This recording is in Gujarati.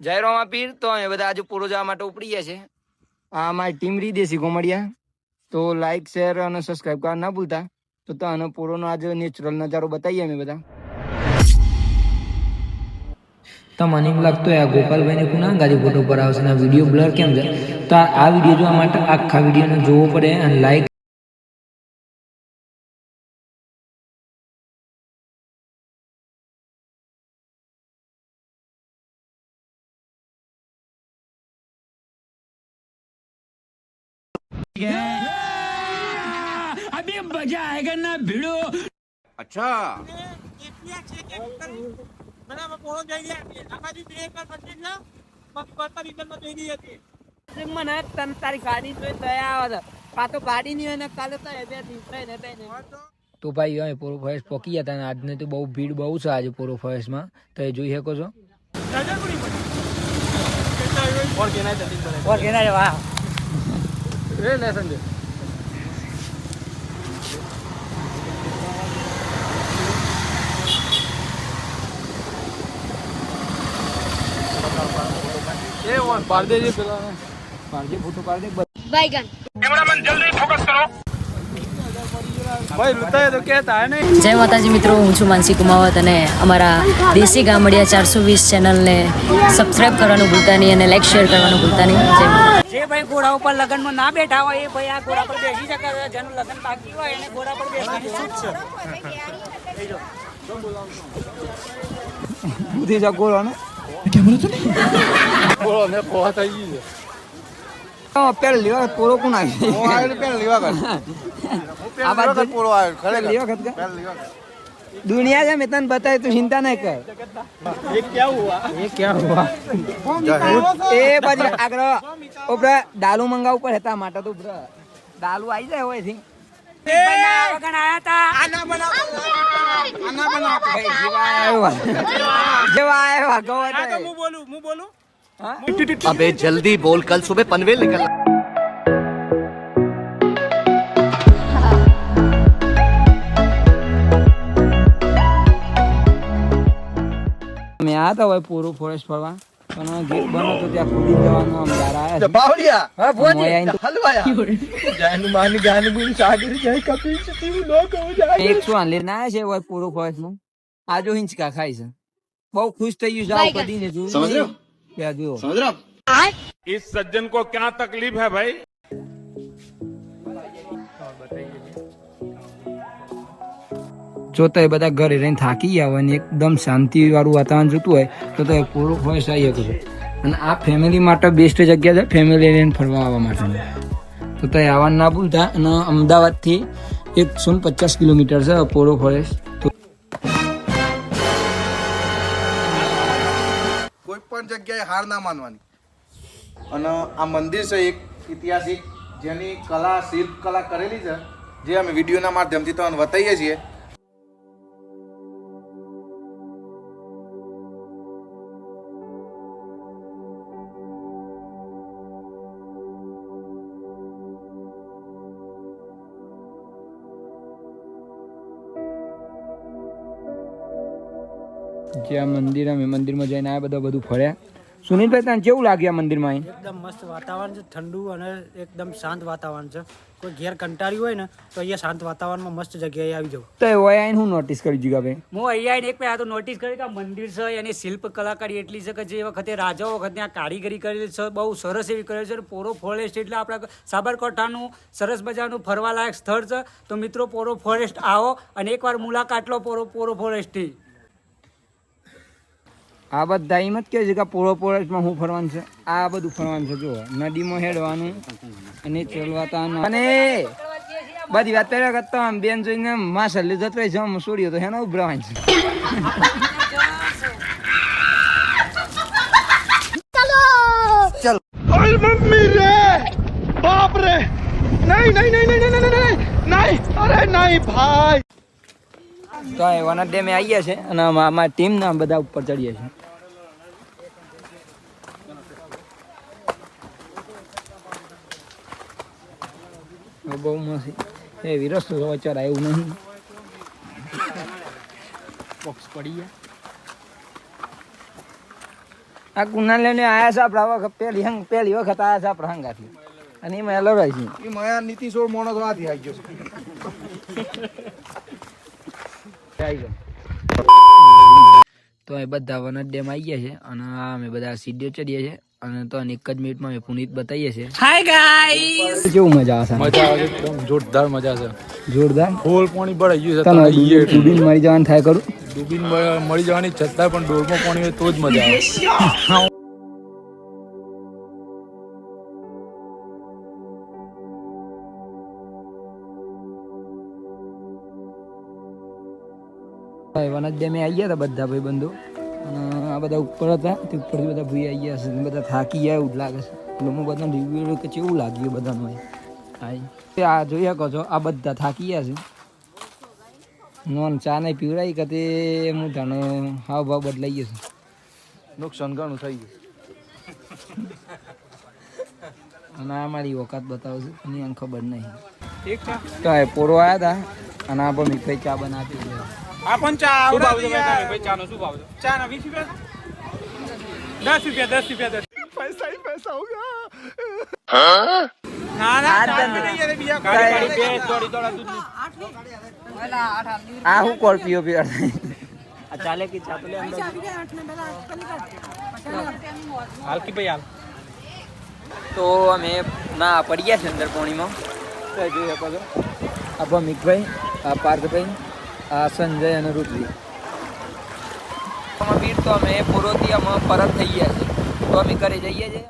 જય રોમા પીર તો અમે બધા આજે પૂરો જવા માટે ઉપડી ગયા છે. આ અમારી ટીમ રી દેશી કોમડિયા તો લાઈક શેર અને સબસ્ક્રાઇબ કરવા ના ભૂલતા. તો તને પૂરોનો આજે નેચરલ નજારો બતાવીએ અમે બધા. તો મને એમ લાગતું હોય આ ગોપાલભાઈને કુના ગાડી ફોટો પર આવશે ને આ વીડિયો બ્લર કેમ છે? તો આ આ વીડિયો જોવા માટે આખા વિડીયોને જોવો પડે અને લાઈક રિટર્નમાં જઈ રહી હતી મને તને તારી ગાડી જોઈ દયા આવે છે કાં તો ગાડી નહીં હોય ને કાલે તો બે દિવસે ને તે ને તો ભાઈ હવે પૂરું ફોરેસ્ટ પોકી ગયા હતા આજને તો બહુ ભીડ બહુ છે આજે પોરો ફોરેસ્ટમાં. તો એ જોઈ શકો છો. ઓર કેના રે વાહ. లేదండి એ પાડ દેજે પેલા પાડજે ફોટો પાડજે બાઈગન કેમેરામેન જલ્દી ફોકસ કરો. જય માતાજી મિત્રો હું છું માનસી કુમાવત અને અમારા દેશી ગામડિયા ચારસો વીસ ચેનલને સબસ્ક્રાઇબ કરવાનું ભૂલતા નહીં અને લાઈક શેર કરવાનું ભૂલતા નહીં. જય માતા જે ભાઈ ઘોડા ઉપર લગ્નમાં ના બેઠા હોય એ ભાઈ આ ઘોડા પર બેસી શકે છે. જેનું લગ્ન બાકી હોય એને ઘોડા પર બેસવાની છૂટ છે? બુધી જા ગોળો ને પેલા લેવા પૂરો કોણ આવી આ બાજુ પહેલી વખત કે? દુનિયા છે મેં તને બતાવી તું ચિંતા નહીં કર. એ ક્યાં હુઆ? એ બાજુ આગળ ઉપર ડાલુ મંગાવ ઉપર હતા માટે તો ઉપર ડાલુ આવી જાય હોયથી. જેવા આવ્યા હું બોલું હું બોલું? अबे जल्दी बोल कल सुबह पनवेल निकल મેં આ હતા હોય પૂરું ફોરેસ્ટ ફરવા પણ ગેટ બંધ હતો ત્યાં કૂદી જવાનું આમ યાર આયા છે. મોય આઈને તો એક સો આલે ના છે હોય પૂરું ફોરેસ્ટ માં આજો હિંચકા ખાય છે બહુ ખુશ થઈ ગયું જાવ કદી ને જોયું સમજ રહ્યો ત્યાં જુઓ इस सज्जन को क्या तकलीफ है भाई જોતા એ બધા ઘરે રહીને થાકી ગયા હોય ને એકદમ શાંતિ વાળું વાતાવરણ જોતું હોય તો તો એ પૂરું ફોરેસ્ટ આવી શકું છે અને આ ફેમિલી માટે બેસ્ટ જગ્યા છે ફેમિલી લઈને ફરવા આવવા માટે તો તો એ આવવાનું ના ભૂલતા અને અમદાવાદથી એકસો ને પચાસ કિલોમીટર છે પોરો ફોરેસ્ટ કોઈ પણ જગ્યાએ હાર ના માનવાની. અને આ મંદિર છે એક ઐતિહાસિક, જેની કલા, શિલ્પ કલા કરેલી છે, જે અમે વિડીયોના માધ્યમથી તમને બતાવીએ છીએ. જે આ મંદિર અમે મંદિરમાં જઈને આ બધા બધું ફર્યા. સુનિલભાઈ તને કેવું લાગ્યું મંદિરમાં અહીં? એકદમ મસ્ત વાતાવરણ છે ઠંડુ અને એકદમ શાંત વાતાવરણ છે. કોઈ ઘેર કંટાળ્યું હોય ને તો અહીંયા શાંત વાતાવરણમાં મસ્ત જગ્યાએ આવી જાવ તો એ હોય હું નોટિસ કરી જીગા ભાઈ? હું અહીંયા આવીને એક આ તો નોટિસ કરી કે આ મંદિર છે એની શિલ્પ કલાકારી એટલી છે કે જે વખતે રાજાઓ વખતે આ કારીગરી કરેલી છે બહુ સરસ એવી કરેલી છે. અને પોરો ફોરેસ્ટ એટલે આપણા સાબરકાંઠાનું સરસ મજાનું ફરવાલાયક સ્થળ છે. તો મિત્રો પોરો ફોરેસ્ટ આવો અને એકવાર મુલાકાત લો પોરો પોરો ફોરેસ્ટથી આ બધા એમ જ કે છે કે પોળો પોળમાં હું ફરવાનું છે. આ બધું ફરવાનું છે જો નદીમાં હેડવાનું અને ચલવાતા અને બધી વાત પહેલા કરતા આમ બેન જોઈને માં સલ્લી જતો રહે આમ છોડ્યો તો એનો ઉભરાવાનું છે. તો આ વના ડેમે આવ્યા છે અને અમારી ટીમ ના બધા ઉપર ચડીએ છે બહુ મસ્ત. એ વિરસ વચાર આવ્યું નહીં. બોક્સ પડી ગયા. આ કુના લઈને આયા છે આપણા વખત. પહેલી હંગ પહેલી વખત આયા છે આપણા હંગાથી. અને એમાં લડાઈ છે. એ મયા નીતિ સોળ મોણો તો આથી આવી ગયો છે. આવી ગયો તો એ બધા વન ડેમ આવી ગયા છે અને અમે બધા સીડીઓ ચડીએ છીએ અને તો એક જ મિનિટમાં અમે પુનિત બતાવીએ છીએ. હાય ગાઈસ કેવું મજા આવશે મજા આવે એકદમ જોરદાર મજા આવશે જોરદાર? ફૂલ પાણી ભરાઈ ગયું છે તને ડૂબીને મરી જવાનું થાય કરું ડૂબીને મરી મળી જવાની છતાં પણ ડોરમાં પાણી હોય તો જ મજા આવે. વન ડેમે આવી ગયા હતા બધા ભાઈ બંધુ અને આ બધા ઉપર હતા તે ઉપરથી બધા ભાઈ આવી ગયા છે બધા થાકી ગયા એવું લાગે છે. એટલે હું બધાને રિવ્યુ કે કેવું લાગ્યું બધાનું હા આ જોઈ શકો છો આ બધા થાકી ગયા છે. નોન ચા નહીં પીવડાવી કે તે હું જાણે હાવ ભાવ બદલાઈ ગયો છે. નુકસાન ઘણું થઈ ગયું. અને આ મારી ઓકાત બતાવશે એની આને ખબર નહીં. તો એ પોરો આવ્યા હતા અને આ પણ મીઠાઈ ચા બનાવતી આપણ ચા આવડે ભાઈ ચાનો શું ભાવ ચાના વીસ રૂપિયા. દસ રૂપિયા દસ રૂપિયા દસ. પૈસા ही પૈસા હોગા ના ના આ હું કોલ પીઓ પીઓ. આ ચાલે કે ચા તો લે અંદર. હાલ કે ભાઈ હાલ. તો અમે ના પડી ગયા છે અંદર પોણીમાં. જોઈ શકો છો આ ભમિકભાઈ આ પાર્થભાઈ. આ સંજય અને રુદ્રી. વીર તો અમે પૂરોથી અમે પરત થઈ ગયા છે તો અમે ઘરે જઈએ છીએ.